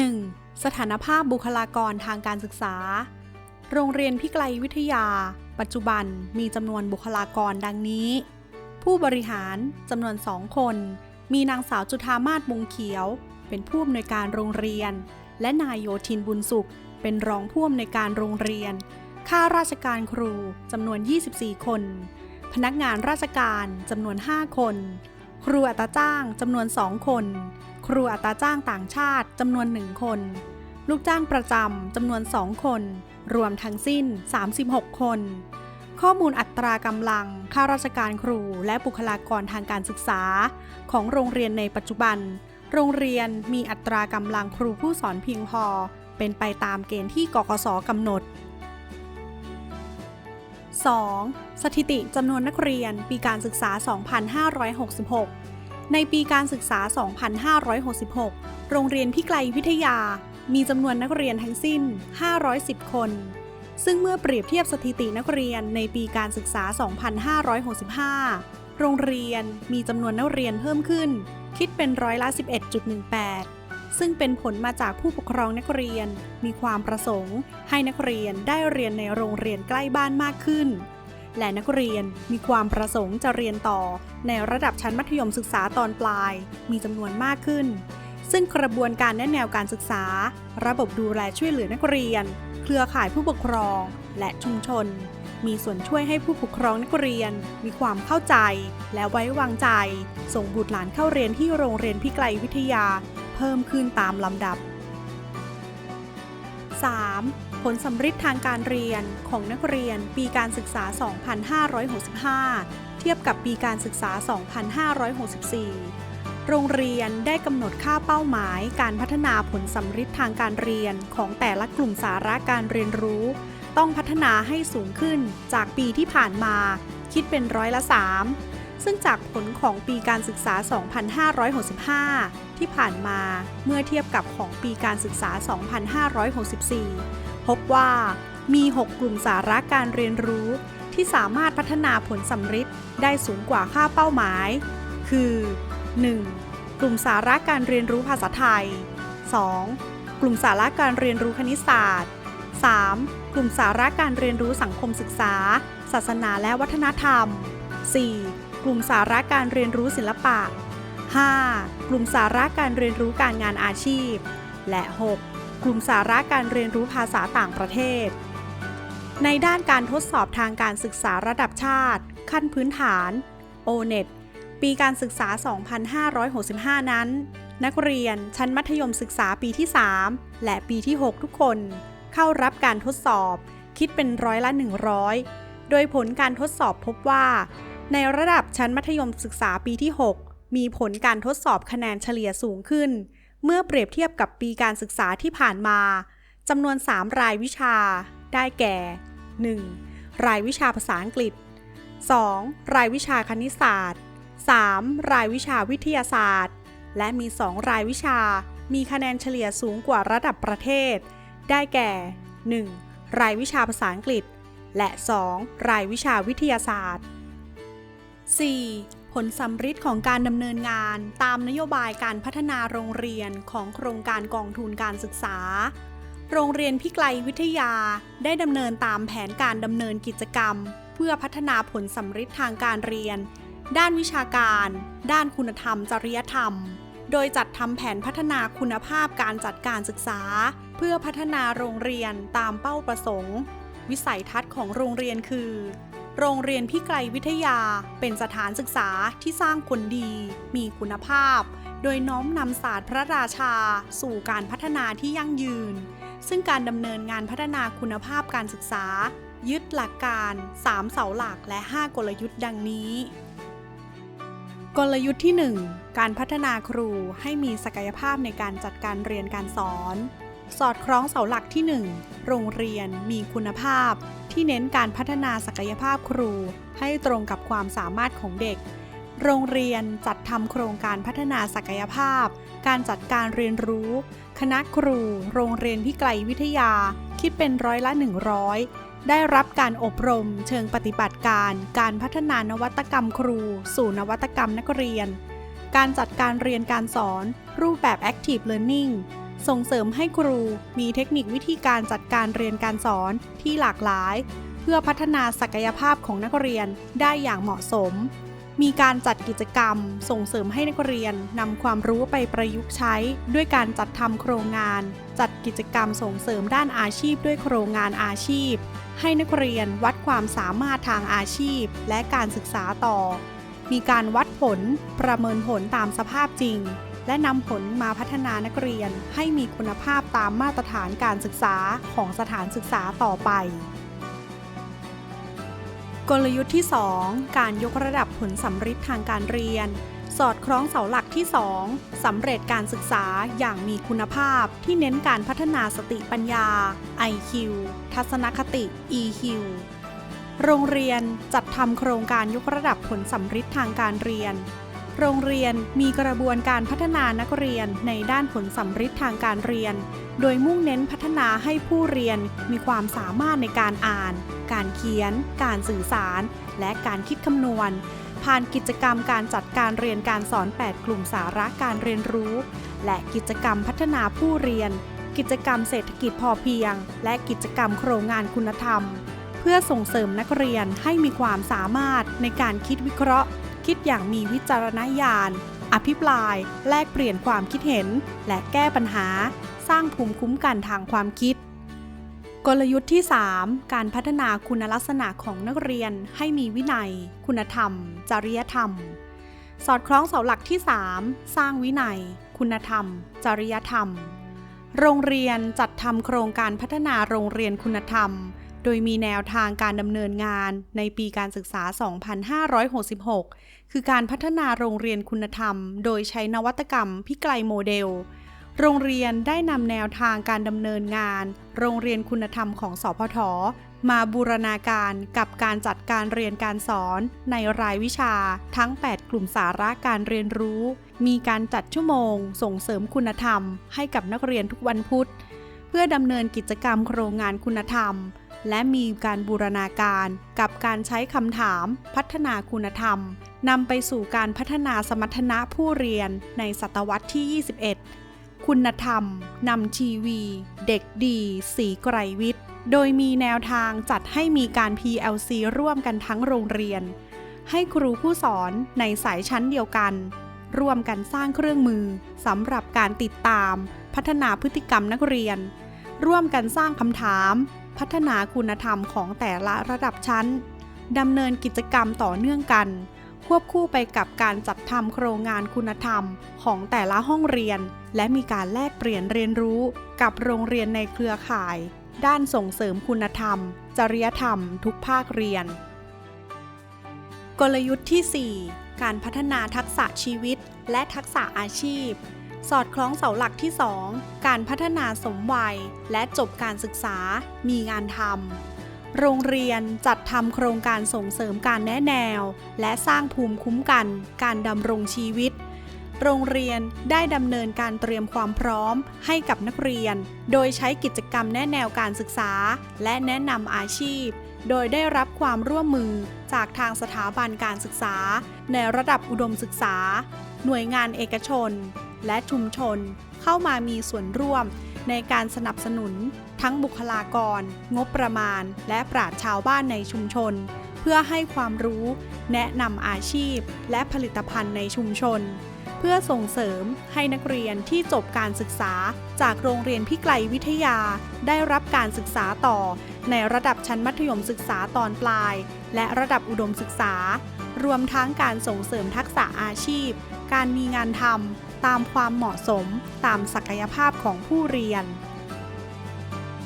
1. สถานภาพบุคลากรทางการศึกษา โรงเรียนพิไกลวิทยา ปัจจุบันมีจำนวนบุคลากรดังนี้ ผู้บริหารจำนวนสองคน มีนางสาวจุธามาศมงเขียว เป็นผู้อำนวยการโรงเรียน และนายโยธินบุญสุข เป็นรองผู้อำนวยการโรงเรียน ข้าราชการครูจำนวน 24 คน พนักงานราชการจำนวน 5 คน ครูอัตราจ้างจำนวน 2 คน ครูอัตราจ้างต่างชาติจำนวน 1 คน ลูกจ้างประจำจำนวน 2 คน รวมทั้งสิ้น 36 คน ข้อมูลอัตรากำลังข้าราชการครูและบุคลากรทางการศึกษา ของโรงเรียนในปัจจุบัน โรงเรียนมีอัตรากำลังครูผู้สอนเพียงพอ เป็นไปตามเกณฑ์ที่กกสกำหนด 2. สถิติจำนวนนักเรียนปีการศึกษา 2566 ในปีการศึกษา 2566 โรงเรียนพิไกลวิทยา มีจำนวนนักเรียนทั้งสิ้น 510 คน ซึ่งเมื่อเปรียบเทียบสถิตินักเรียนในปีการศึกษา 2565 โรงเรียนมีจำนวนนักเรียนเพิ่มขึ้น คิดเป็นร้อยละ 11.18 ซึ่งเป็นผลมาจากผู้ปกครองนักเรียน มีความประสงค์ ให้นักเรียนได้เรียนในโรงเรียนใกล้บ้านมากขึ้น และนักเรียนมีความประสงค์จะเรียนต่อ ในระดับชั้นมัธยมศึกษาตอนปลาย มีจำนวนมากขึ้น ซึ่งกระบวนการแนะแนวการศึกษา ระบบดูแลช่วยเหลือนักเรียน เครือข่ายผู้ปกครอง และชุมชนมีส่วนช่วยให้ผู้ปกครองนักเรียนมีความเข้าใจและไว้วางใจ ส่งบุตรหลานเข้าเรียนที่โรงเรียนพิไกลวิทยา เพิ่มขึ้นตามลำดับ 3. ผลสำฤทธิ์ทางการเรียนของนักเรียนปีการศึกษา 2565 เทียบกับปีการศึกษา 2564 โรงเรียนได้กำหนดค่าเป้าหมายการพัฒนาผลสำฤทธิ์ทางการเรียนของแต่ละกลุ่มสาระการเรียนรู้ ต้องพัฒนาให้สูงขึ้นจากปีที่ผ่านมา คิดเป็นร้อยละ 3 ซึ่งจากผลของปีการศึกษา 2565 ที่ผ่านมาเมื่อเทียบกับของปีการศึกษา 2564 พบว่ามี 6 กลุ่มสาระการเรียนรู้ ที่สามารถพัฒนาผลสำฤทธิ์ได้สูงกว่าค่าเป้าหมาย คือ 1. กลุ่มสาระการเรียนรู้ภาษาไทย 2. กลุ่มสาระการเรียนรู้คณิตศาสตร์ 3. กลุ่มสาระการเรียนรู้สังคมศึกษา ศาสนาและวัฒนธรรม 4. กลุ่มสาระการเรียนรู้ศิลปะ 5. กลุ่มสาระการเรียนรู้การงานอาชีพ และ 6. กลุ่มสาระการเรียนรู้ภาษาต่างประเทศ ในด้านการทดสอบทางการศึกษาระดับชาติ ขั้นพื้นฐาน O-NET ปีการศึกษา 2565 นั้น นักเรียนชั้นมัธยมศึกษาปีที่ 3 และปีที่ 6 ทุกคน เข้ารับการทดสอบ คิดเป็นร้อยละ 100 โดยผลการทดสอบพบว่า ในระดับชั้นมัธยมศึกษาปีที่ 6 มีผลการทดสอบคะแนนเฉลี่ยสูงขึ้น เมื่อเปรียบเทียบกับปีการศึกษาที่ผ่านมาจำนวน 3 รายวิชา ได้แก่ 1. รายวิชาภาษาอังกฤษ 2. รายวิชาคณิตศาสตร์ 3. รายวิชาวิทยาศาสตร์ และมี 2 รายวิชา มีคะแนนเฉลี่ยสูงกว่าระดับประเทศ ได้แก่ 1. รายวิชาภาษาอังกฤษ และ 2. รายวิชาวิทยาศาสตร์ 4. ผลสำฤทธิ์ของการดำเนินงานตามนโยบายการพัฒนาโรงเรียนของโครงการกองทุนการศึกษา โรงเรียนพิไกลวิทยาได้ดำเนินตามแผนการดำเนินกิจกรรม เพื่อพัฒนาผลสำฤทธิ์ทางการเรียน ด้านวิชาการ ด้านคุณธรรม จริยธรรม โดยจัดทำแผนพัฒนาคุณภาพการจัดการศึกษา เพื่อพัฒนาโรงเรียนตามเป้าประสงค์ วิสัยทัศน์ของโรงเรียนคือ โรงเรียนพิไกลวิทยาเป็นสถานศึกษาที่สร้างคนดี มีคุณภาพ โดยน้อมนำศาสตร์พระราชา สู่การพัฒนาที่ยั่งยืน ซึ่งการดำเนินงานพัฒนาคุณภาพการศึกษา ยึดหลักการ 3 เสาหลักและ 5 กลยุทธ์ดังนี้ กลยุทธ์ที่ 1 การพัฒนาครูให้มีศักยภาพในการจัดการเรียนการสอน สอดคล้องเสาหลักที่ 1 โรงเรียนมีคุณภาพ ที่เน้นการพัฒนาศักยภาพครู ให้ตรงกับความสามารถของเด็ก โรงเรียนจัดทำโครงการพัฒนาศักยภาพ การจัดการเรียนรู้ คณะครู โรงเรียนพิไกลวิทยา คิดเป็นร้อยละ 100 ได้รับการอบรม เชิงปฏิบัติการ การพัฒนานวัตกรรมครู สู่นวัตกรรมนักเรียน การจัดการเรียนการสอน รูปแบบ Active Learning ส่งเสริมให้ครูมีเทคนิควิธีการจัดการเรียนการสอนที่หลากหลาย เพื่อพัฒนาศักยภาพของนักเรียนได้อย่างเหมาะสม มีการจัดกิจกรรม ส่งเสริมให้นักเรียนนำความรู้ไปประยุกต์ใช้ ด้วยการจัดทำโครงงาน จัดกิจกรรมส่งเสริมด้านอาชีพด้วยโครงงานอาชีพ ให้นักเรียนวัดความสามารถทางอาชีพ และการศึกษาต่อ มีการวัดผลประเมินผลตามสภาพจริง และนำผลมาพัฒนานักเรียนให้มีคุณภาพตามมาตรฐานการศึกษาของสถานศึกษาต่อไป กลยุทธ์ที่ 2 การยกระดับผลสัมฤทธิ์ทางการเรียน สอดคล้องเสาหลักที่ 2สำเร็จการศึกษาอย่างมีคุณภาพที่เน้นการพัฒนาสติปัญญา IQ ทัศนคติ EQ โรงเรียนจัดทำโครงการยกระดับผลสัมฤทธิ์ทางการเรียน โรงเรียนมีกระบวนการพัฒนานักเรียนในด้านผลสัมฤทธิ์ทางการเรียน โดยมุ่งเน้นพัฒนาให้ผู้เรียนมีความสามารถในการอ่าน การเขียน การสื่อสาร และการคิดคำนวณ ผ่านกิจกรรมการจัดการเรียนการสอน 8 กลุ่มสาระการเรียนรู้ และกิจกรรมพัฒนาผู้เรียน กิจกรรมเศรษฐกิจพอเพียง และกิจกรรมโครงงานคุณธรรม เพื่อส่งเสริมนักเรียนให้มีความสามารถในการคิดวิเคราะห์ คิดอย่างมีวิจารณญาณ อภิปราย แลกเปลี่ยนความคิดเห็น และแก้ปัญหา สร้างภูมิคุ้มกันทางความคิด กลยุทธ์ที่ 3 การพัฒนาคุณลักษณะของนักเรียนให้มีวินัย คุณธรรม จริยธรรม สอดคล้องเสาหลักที่ 3 สร้างวินัย คุณธรรม จริยธรรม โรงเรียนจัดทำโครงการพัฒนาโรงเรียนคุณธรรม โดยมีแนวทางการดำเนินงานในปีการศึกษา 2566 คือการพัฒนาโรงเรียนคุณธรรม โดยใช้นวัตกรรมพิไกลโมเดล โรงเรียนได้นำแนวทางการดำเนินงาน โรงเรียนคุณธรรมของสพท มาบูรณาการกับการจัดการเรียนการสอนในรายวิชาทั้ง 8 กลุ่มสาระการเรียนรู้ มีการจัดชั่วโมง ส่งเสริมคุณธรรม ให้กับนักเรียนทุกวันพุธ เพื่อดำเนินกิจกรรมโครงงานคุณธรรม และมีการบูรณาการกับการใช้คำถามพัฒนาคุณธรรมนำไปสู่การพัฒนาสมรรถนะผู้เรียนในศตวรรษที่ 21 คุณธรรมนำชีวี เด็กดี สีไกรวิทย์ โดยมีแนวทางจัดให้มีการ PLC ร่วมกันทั้งโรงเรียน ให้ครูผู้สอนในสายชั้นเดียวกัน ร่วมกันสร้างเครื่องมือสำหรับการติดตาม พัฒนาพฤติกรรมนักเรียน ร่วมกันสร้างคำถาม พัฒนาคุณธรรมของแต่ละระดับชั้นดำเนินกิจกรรมต่อเนื่องกัน ควบคู่ไปกับการจัดทำโครงงานคุณธรรมของแต่ละห้องเรียน และมีการแลกเปลี่ยนเรียนรู้กับโรงเรียนในเครือข่าย ด้านส่งเสริมคุณธรรม จริยธรรม ทุกภาคเรียน กลยุทธ์ที่ 4 การพัฒนาทักษะชีวิตและทักษะอาชีพ สอดคล้องเสาหลักที่ 2 การพัฒนาสมวัย และจบการศึกษา มีงานทำ โรงเรียนจัดทำโครงการส่งเสริมการแนะแนว และสร้างภูมิคุ้มกัน การดำรงชีวิต โรงเรียนได้ดำเนินการเตรียมความพร้อมให้กับนักเรียน โดยใช้กิจกรรมแนะแนวการศึกษา และแนะนำอาชีพ โดยได้รับความร่วมมือจากทางสถาบันการศึกษา ในระดับอุดมศึกษา หน่วยงานเอกชน และชุมชน เข้ามามีส่วนร่วมในการสนับสนุน ทั้งบุคลากร งบประมาณ และปราชชาวบ้านในชุมชน เพื่อให้ความรู้ แนะนำอาชีพ และผลิตภัณฑ์ในชุมชน เพื่อส่งเสริมให้นักเรียนที่จบการศึกษา จากโรงเรียนพิไกลวิทยา ได้รับการศึกษาต่อ ในระดับชั้นมัธยมศึกษาตอนปลาย และระดับอุดมศึกษา รวมทั้งการส่งเสริมทักษะอาชีพ การมีงานทำ ตามความเหมาะสมตามศักยภาพของผู้เรียน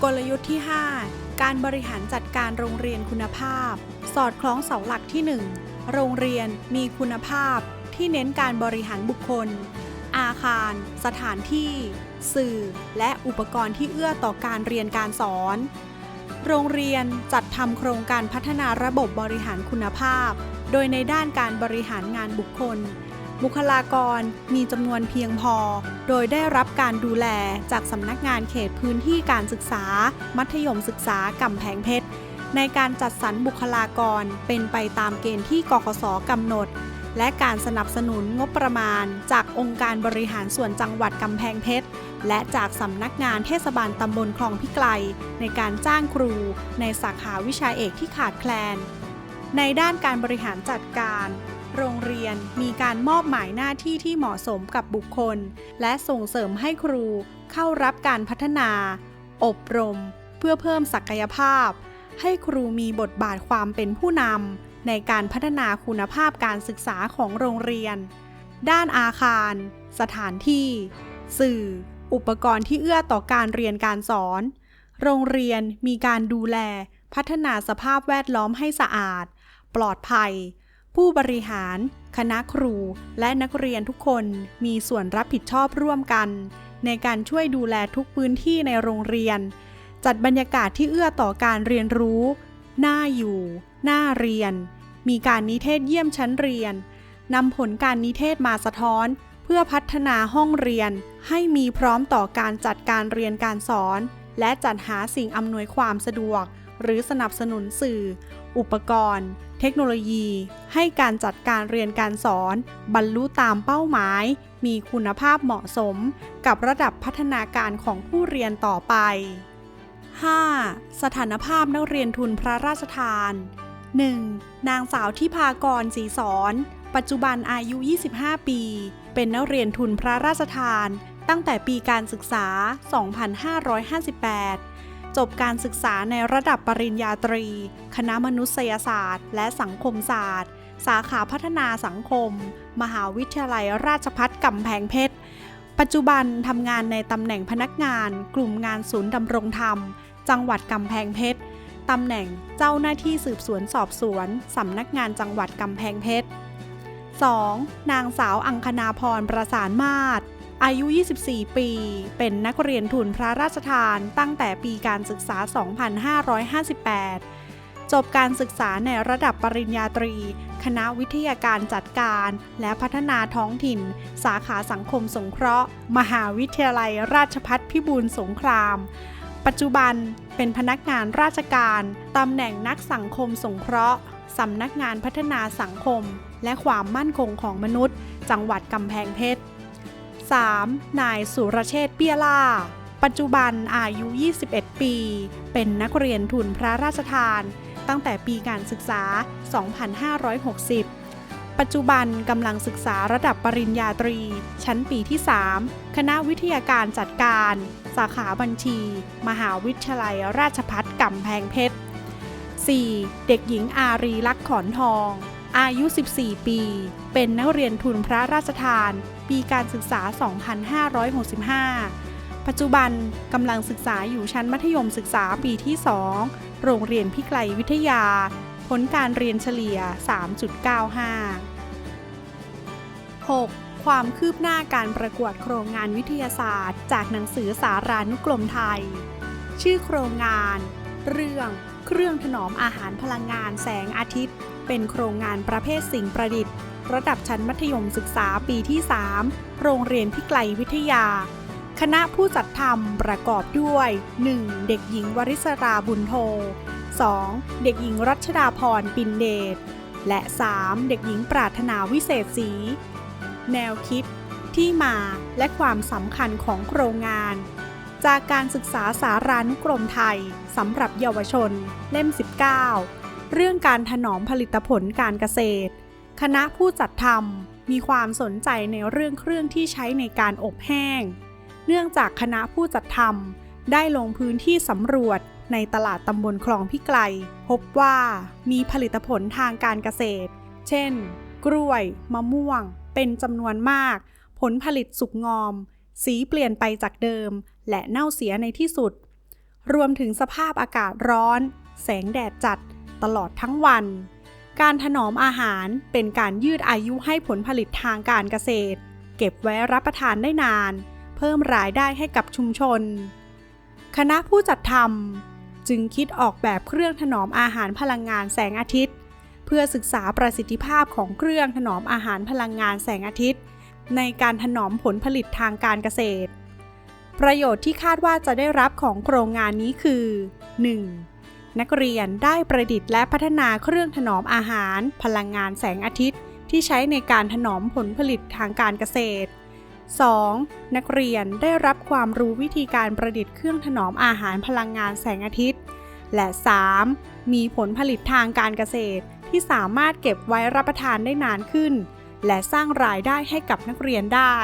กลยุทธ์ที่ 5 การบริหารจัดการโรงเรียนคุณภาพ สอดคล้องเสาหลักที่ 1 โรงเรียนมีคุณภาพที่เน้นการบริหารบุคคล อาคาร สถานที่ สื่อ และอุปกรณ์ที่เอื้อต่อการเรียนการสอน โรงเรียนจัดทำโครงการพัฒนาระบบบริหารคุณภาพ โดยในด้านการบริหารงานบุคคล บุคลากรมีจำนวนเพียงพอ โดยได้รับการดูแลจากสำนักงานเขตพื้นที่การศึกษา มัธยมศึกษากำแพงเพชร ในการจัดสรรบุคลากรเป็นไปตามเกณฑ์ที่กกสกำหนด และการสนับสนุนงบประมาณ จากองค์การบริหารส่วนจังหวัดกำแพงเพชร และจากสำนักงานเทศบาลตำบลคลองพิไกล ในการจ้างครู ในสาขาวิชาเอกที่ขาดแคลน ในด้านการบริหารจัดการ โรงเรียนมีการมอบหมายหน้าที่ที่เหมาะสมกับบุคคล และส่งเสริมให้ครูเข้ารับการพัฒนา อบรม เพื่อเพิ่มศักยภาพ ให้ครูมีบทบาทความเป็นผู้นำในการพัฒนาคุณภาพการศึกษาของโรงเรียน ด้านอาคาร สถานที่ สื่อ อุปกรณ์ที่เอื้อต่อการเรียนการสอน โรงเรียนมีการดูแล พัฒนาสภาพแวดล้อมให้สะอาด ปลอดภัย ผู้บริหาร คณะครู และนักเรียนทุกคนมีส่วนรับผิดชอบร่วมกัน ในการช่วยดูแลทุกพื้นที่ในโรงเรียน จัดบรรยากาศที่เอื้อต่อการเรียนรู้ น่าอยู่ น่าเรียน มีการนิเทศเยี่ยมชั้นเรียนนำผลการนิเทศมาสะท้อน เพื่อพัฒนาห้องเรียน ให้มีพร้อมต่อการจัดการเรียนการสอน และจัดหาสิ่งอำนวยความสะดวก หรือสนับสนุนสื่อ อุปกรณ์ เทคโนโลยี ให้การจัดการเรียนการสอน บรรลุตามเป้าหมาย มีคุณภาพเหมาะสม กับระดับพัฒนาการของผู้เรียนต่อไป 5. สถานภาพนักเรียนทุนพระราชทาน 1. นางสาวที่พากรศรีสอน ปัจจุบันอายุ 25 ปี เป็นนักเรียนทุนพระราชทาน ตั้งแต่ปีการศึกษา 2558 จบการศึกษาในระดับปริญญาตรี คณะมนุษยศาสตร์ และสังคมศาสตร์ สาขาพัฒนาสังคม มหาวิทยาลัยราชภัฏกำแพงเพชร ปัจจุบันทำงานในตำแหน่งพนักงาน กลุ่มงานศูนย์ดำรงธรรม จังหวัดกำแพงเพชรตำแหน่งเจ้าหน้าที่สืบสวนสอบสวนสำนักงานจังหวัดกำแพงเพชร 2. นางสาวอังคณาพรประสานมาศ อายุ 24 ปี เป็นนักเรียนทุนพระราชทานตั้งแต่ปีการศึกษา 2558 จบการศึกษาในระดับปริญญาตรี คณะวิทยาการจัดการและพัฒนาท้องถิ่น สาขาสังคมสงเคราะห์ มหาวิทยาลัยราชภัฏพิบูลสงคราม ปัจจุบันเป็นพนักงานราชการ ตำแหน่งนักสังคมสงเคราะห์สำนักงานพัฒนาสังคม และความมั่นคงของมนุษย์ จังหวัดกำแพงเพชร 3. นายสุรเชษเปี้ยล่า ปัจจุบันอายุ 21 ปี เป็นนักเรียนทุนพระราชทาน ตั้งแต่ปีการศึกษา 2560ปัจจุบันกำลังศึกษาระดับปริญญาตรี ชั้นปีที่ 3 คณะวิทยาการจัดการ สาขาบัญชี มหาวิทยาลัยราชภัฏกำแพงเพชร 4. เด็กหญิงอารีลักษณ์ขอนทอง อายุ 14 ปี เป็นนักเรียนทุนพระราชทาน ปีการศึกษา 2565 ปัจจุบันกำลังศึกษาอยู่ชั้นมัธยมศึกษาปีที่ 2 โรงเรียนพิไกลวิทยา ผลการเรียนเฉลี่ย 3.95 6. ความคืบหน้าการประกวดโครงงานวิทยาศาสตร์ จากหนังสือสารานุกรมไทย ชื่อโครงงาน เรื่อง เครื่องถนอมอาหารพลังงานแสงอาทิตย์ เป็นโครงงานประเภทสิ่งประดิษฐ์ ระดับชั้นมัธยมศึกษาปีที่ 3 โรงเรียนพิไกลวิทยา คณะผู้จัดทำประกอบด้วย 1. เด็กหญิงวริศราบุญโท 2. เด็กหญิงรัชดาพรปินเดช และ 3. เด็กหญิงปรารถนาวิเศษศรีแนวคิด ที่มาและความสำคัญของโครงงานจากการศึกษาสารานุกรมไทยสำหรับเยาวชน เล่ม 19 เรื่องการถนอมผลิตผลการเกษตร คณะผู้จัดทำมีความสนใจในเรื่องเครื่องที่ใช้ในการอบแห้ง เนื่องจากคณะผู้จัดทำได้ลงพื้นที่สำรวจในตลาดตำบลคลองพิไกล พบว่ามีผลิตผลทางการเกษตร เช่น กล้วย มะม่วง เป็นจำนวนมาก ผลผลิตสุกงอม สีเปลี่ยนไปจากเดิม และเน่าเสียในที่สุด รวมถึงสภาพอากาศร้อน แสงแดดจัด ตลอดทั้งวัน การถนอมอาหารเป็นการยืดอายุให้ผลผลิตทางการเกษตร เก็บไว้รับประทานได้นาน เพิ่มรายได้ให้กับชุมชน คณะผู้จัดทำจึงคิดออกแบบเครื่องถนอมอาหารพลังงานแสงอาทิตย์ เพื่อศึกษาประสิทธิภาพของเครื่องถนอมอาหารพลังงานแสงอาทิตย์ ในการถนอมผลผลิตทางการเกษตรประโยชน์ที่คาดว่าจะได้รับของโครงงานนี้คือ 1. นักเรียนได้ประดิษฐ์และพัฒนาเครื่องถนอมอาหาร พลังงานแสงอาทิตย์ ที่ใช้ในการถนอมผลผลิตทางการเกษตร 2. นักเรียนได้รับความรู้วิธีการประดิษฐ์เครื่องถนอมอาหารพลังงานแสงอาทิตย์ และ 3. มีผลผลิตทางการเกษตร ที่สามารถเก็บไว้รับประทานได้นานขึ้น และสร้างรายได้ให้กับนักเรียนได้